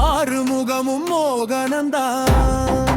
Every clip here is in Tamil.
ஆறுமுகமும் மோகனந்தான்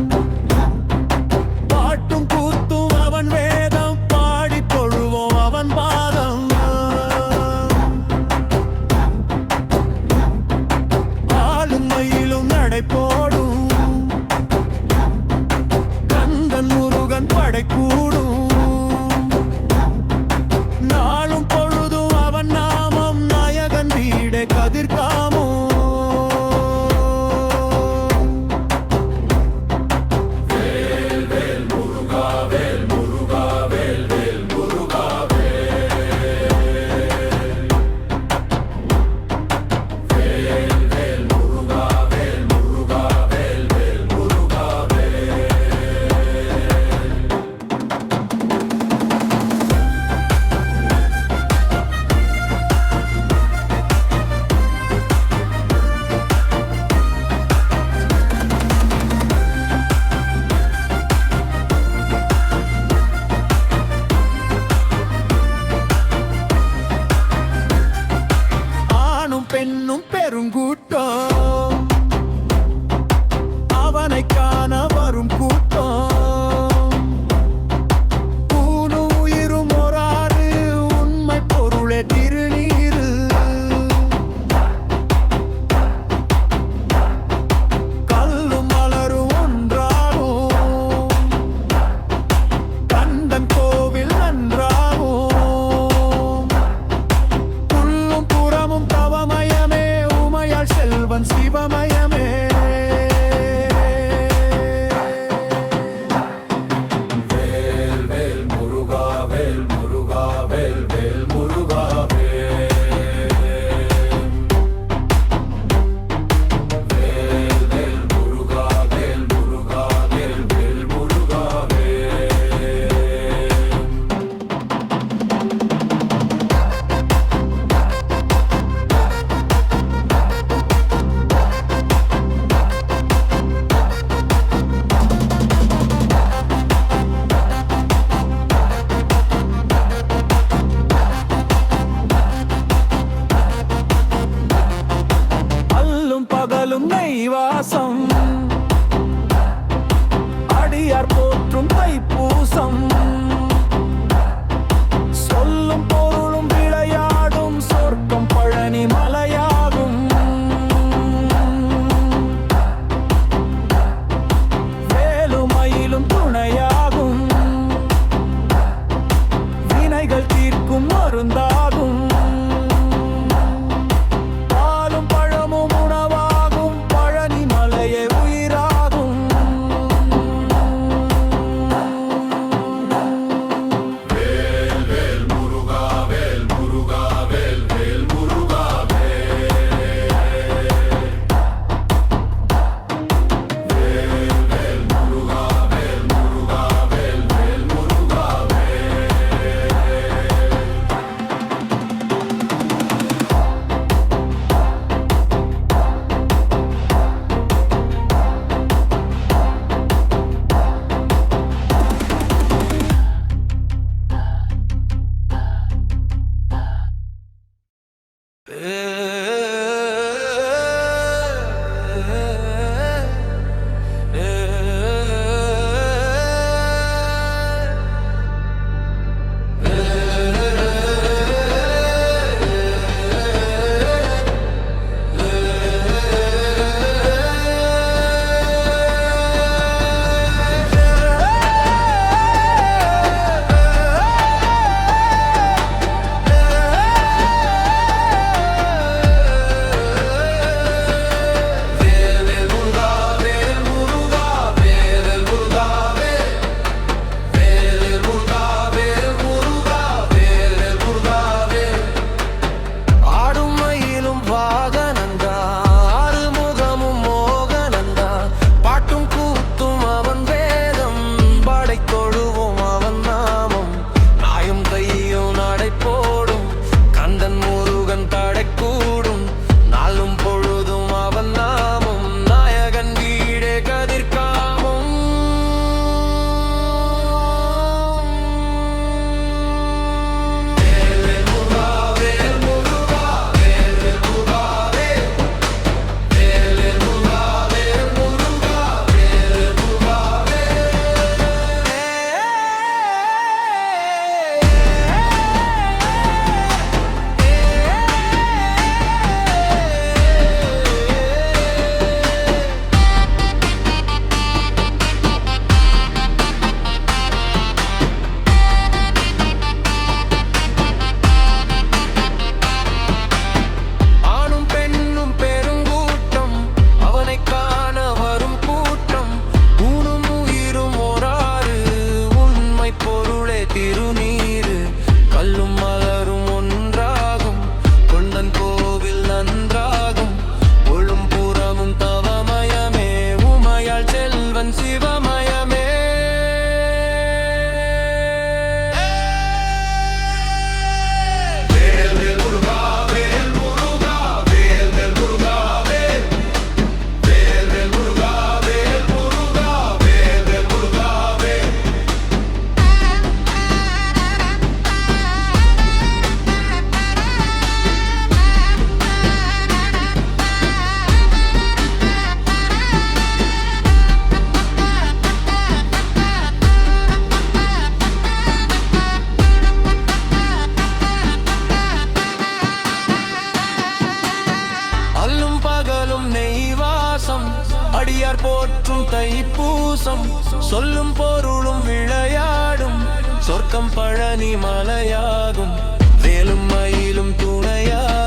அடியார் போற்றும் தைப்பூசம். சொல்லும் பொருளும் விளையாடும். சொர்க்கம் பழனி மலையாகும். வேலும் மயிலும் துணையாகும்.